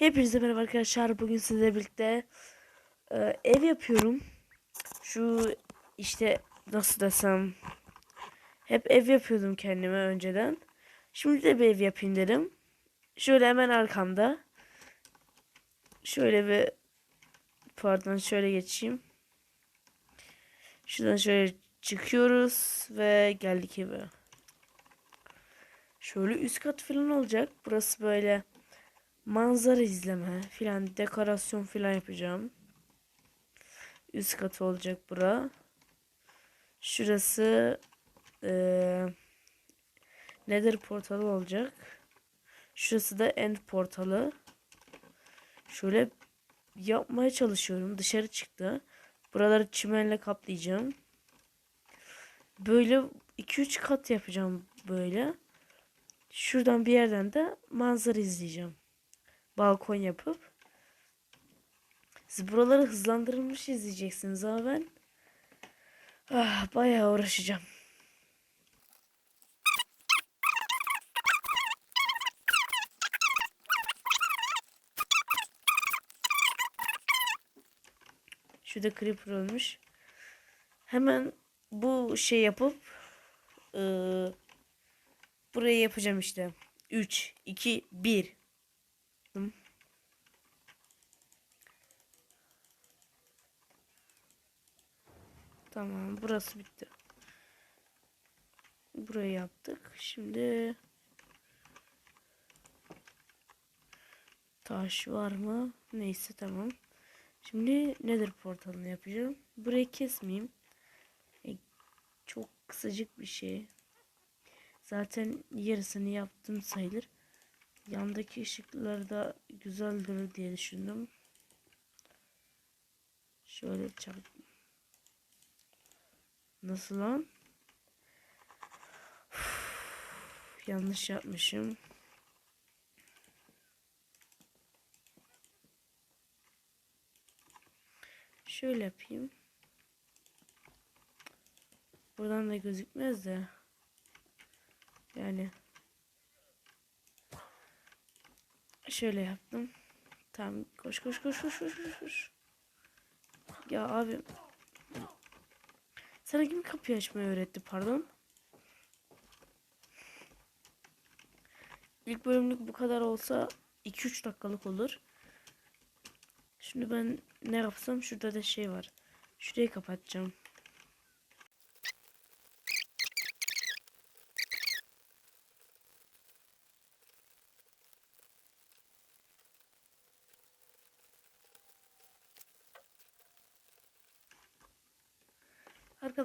Hepinize merhaba arkadaşlar. Bugün sizlerle birlikte e, ev yapıyorum. Şu işte nasıl desem hep ev yapıyordum kendime önceden. Şimdi de bir ev yapayım dedim. Şöyle hemen arkamda. Şöyle bir pardon şöyle geçeyim. Şuradan şöyle çıkıyoruz ve geldik eve. Şöyle üst kat falan olacak. Burası böyle manzara izleme filan dekorasyon filan yapacağım. Üst katı olacak bura. Şurası eee Nether portalı olacak. Şurası da End portalı. Şöyle yapmaya çalışıyorum. Dışarı çıktı. Buraları çimenle kaplayacağım. Böyle 2-3 kat yapacağım böyle. Şuradan bir yerden de manzara izleyeceğim balkon yapıp siz buraları hızlandırılmış izleyeceksiniz ama ben ah, bayağı uğraşacağım. Şurada creeper olmuş. Hemen bu şey yapıp ıı, burayı yapacağım işte. 3, 2, 1. yaptım. Tamam burası bitti. Burayı yaptık. Şimdi taş var mı? Neyse tamam. Şimdi nedir portalını yapacağım. Burayı kesmeyeyim. E, çok kısacık bir şey. Zaten yarısını yaptım sayılır. Yandaki ışıklar da güzel durur diye düşündüm. Şöyle çak. Nasıl lan? Uf, yanlış yapmışım. Şöyle yapayım. Buradan da gözükmez de. Yani Şöyle yaptım. Tamam koş koş koş koş koş koş. Ya abi. Sana kim kapıyı açmayı öğretti pardon? İlk bölümlük bu kadar olsa 2-3 dakikalık olur. Şimdi ben ne yapsam şurada da şey var. Şurayı kapatacağım.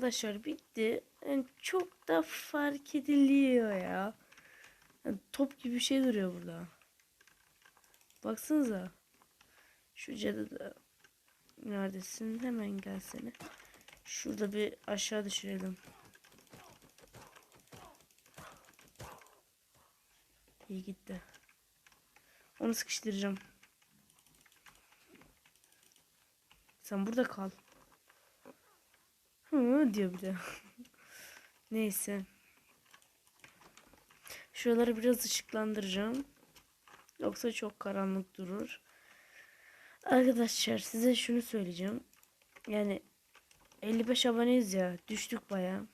Arkadaşlar bitti. Yani çok da fark ediliyor ya. Yani top gibi bir şey duruyor burada. Baksanıza. Şu cadıda. Neredesin? Hemen gelsene. Şurada bir aşağı düşürelim. İyi gitti. Onu sıkıştıracağım. Sen burada kal. Diyor bir de. Neyse. Şuraları biraz ışıklandıracağım. Yoksa çok karanlık durur. Arkadaşlar size şunu söyleyeceğim. Yani 55 aboneyiz ya. Düştük baya.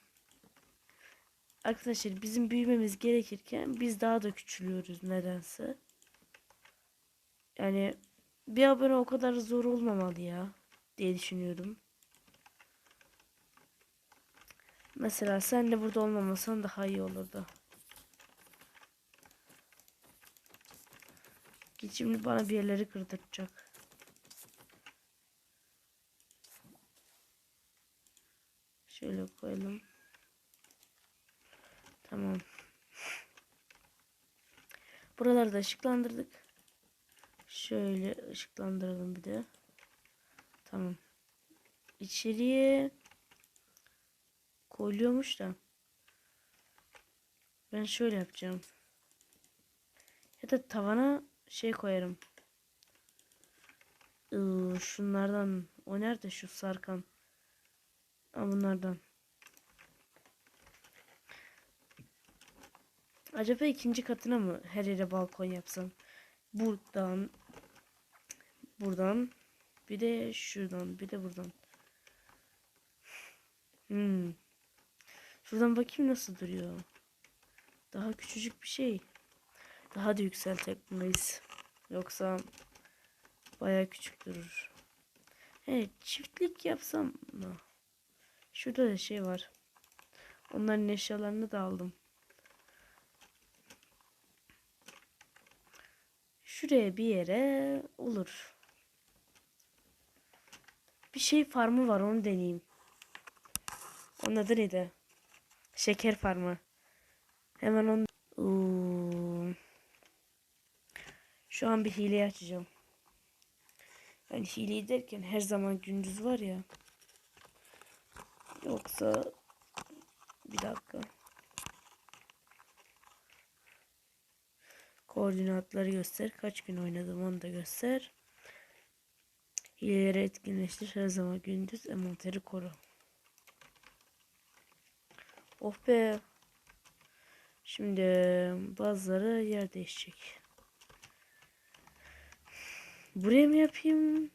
Arkadaşlar bizim büyümemiz gerekirken biz daha da küçülüyoruz nedense. Yani bir abone o kadar zor olmamalı ya diye düşünüyorum. Mesela sen de burada olmamasan daha iyi olurdu. Git şimdi bana bir yerleri kırdıracak. Şöyle koyalım. Tamam. Buraları da ışıklandırdık. Şöyle ışıklandıralım bir de. Tamam. İçeriye koyuluyormuş da. Ben şöyle yapacağım. Ya da tavana şey koyarım. Iı, şunlardan. O nerede şu sarkan? Ha, bunlardan. Acaba ikinci katına mı her yere balkon yapsam? Buradan buradan. Bir de şuradan. Bir de buradan. Hmm. Şuradan bakayım nasıl duruyor. Daha küçücük bir şey. Daha da yükseltemeyiz. Yoksa baya küçük durur. Evet çiftlik yapsam mı? Şurada da şey var. Onların eşyalarını da aldım. Şuraya bir yere olur. Bir şey farmı var onu deneyeyim. Onun adı neydi? Şeker farmı. Hemen onu... Oo. Şu an bir hile açacağım. Yani hile derken her zaman gündüz var ya. Yoksa bir dakika. Koordinatları göster. Kaç gün oynadım onu da göster. Hileleri etkinleştir. Her zaman gündüz envanteri koru. Oh be. Şimdi bazıları yer değişecek. Buraya mı yapayım?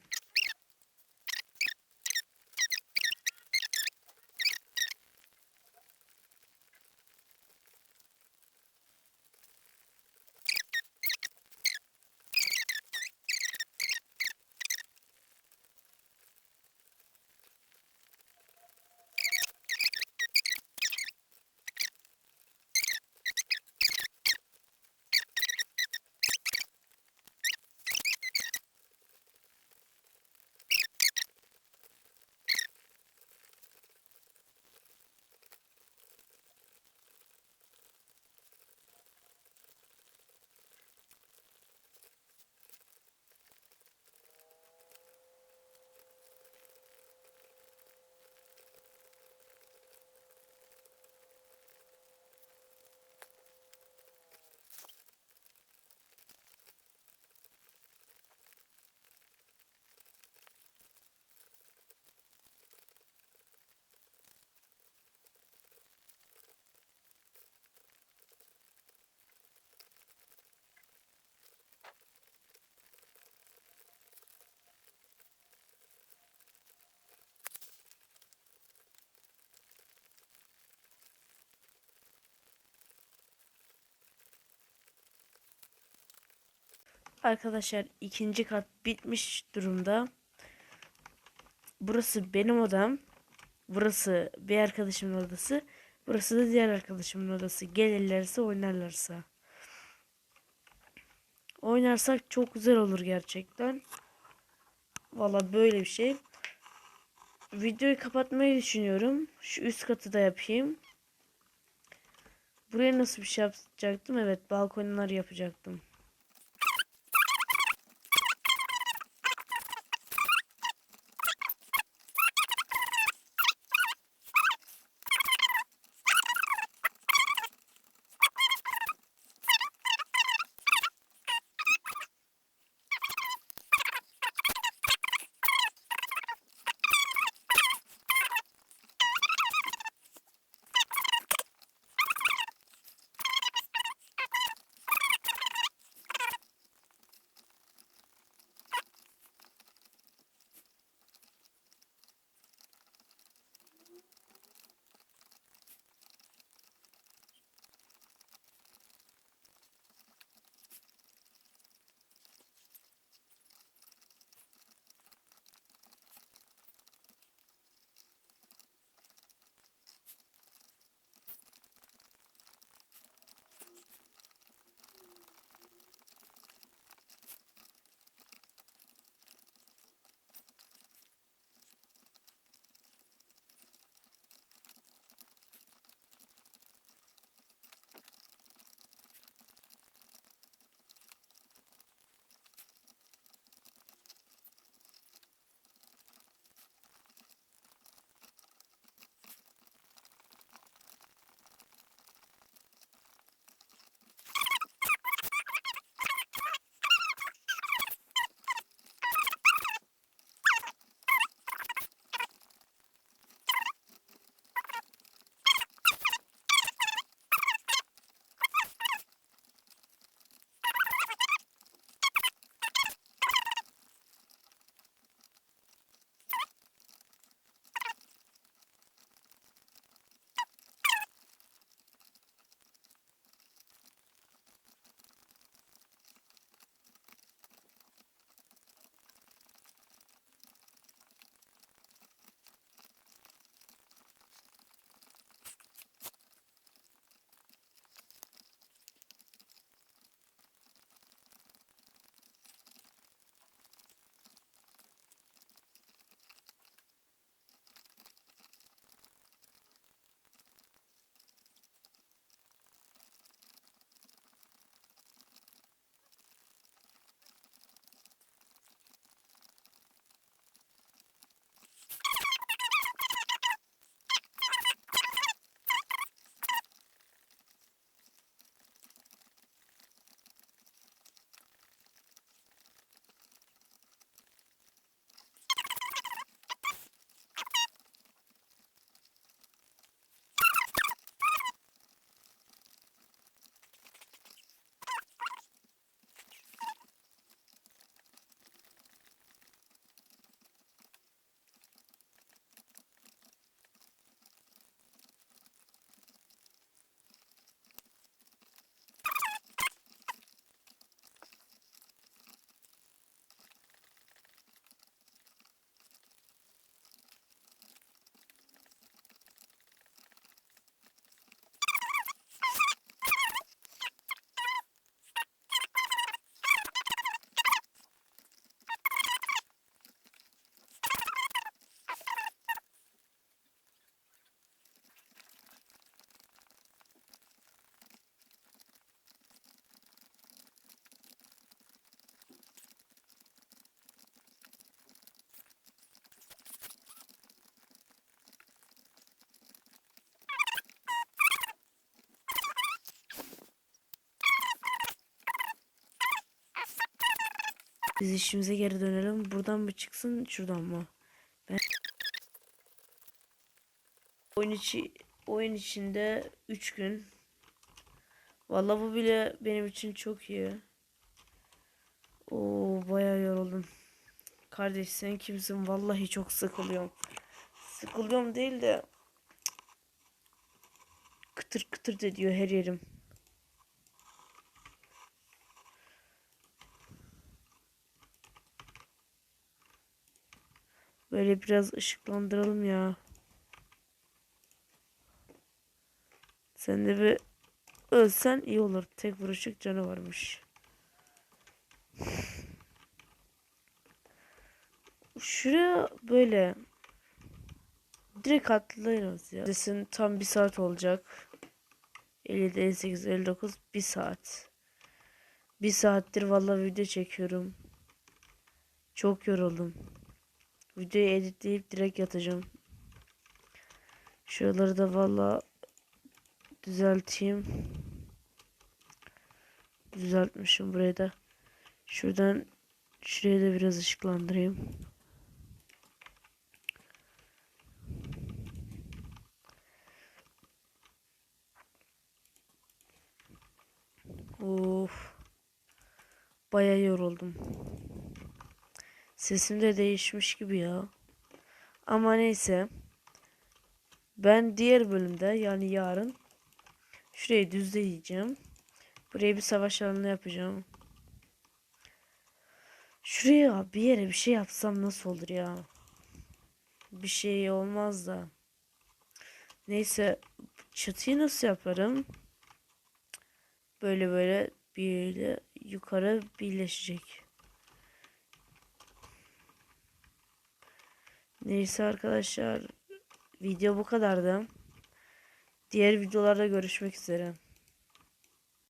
Arkadaşlar ikinci kat bitmiş durumda. Burası benim odam. Burası bir arkadaşımın odası. Burası da diğer arkadaşımın odası. Gelirlerse oynarlarsa. Oynarsak çok güzel olur gerçekten. Valla böyle bir şey. Videoyu kapatmayı düşünüyorum. Şu üst katı da yapayım. Buraya nasıl bir şey yapacaktım? Evet balkonlar yapacaktım. Biz işimize geri dönelim. Buradan mı çıksın, şuradan mı? Ben oyun içi oyun içinde 3 gün. Vallahi bu bile benim için çok iyi. Oo bayağı yoruldum. Kardeş sen kimsin? Vallahi çok sıkılıyorum. Sıkılıyorum değil de kıtır kıtır da diyor her yerim. Böyle biraz ışıklandıralım ya. Sen de bir ölsen iyi olur. Tek vuruşluk canı varmış. Şuraya böyle direkt atlarız ya. Desin tam bir saat olacak. 57, 58, 59 bir saat. Bir saattir vallahi video çekiyorum. Çok yoruldum. Videoyu editleyip direkt yatacağım. Şuraları da valla düzelteyim. Düzeltmişim burayı da. Şuradan şuraya da biraz ışıklandırayım. Of. Bayağı yoruldum. Sesim de değişmiş gibi ya. Ama neyse. Ben diğer bölümde yani yarın şurayı düzleyeceğim. Buraya bir savaş alanı yapacağım. Şuraya bir yere bir şey yapsam nasıl olur ya? Bir şey olmaz da. Neyse çatıyı nasıl yaparım? Böyle böyle bir yukarı birleşecek. Neyse arkadaşlar video bu kadardı. Diğer videolarda görüşmek üzere.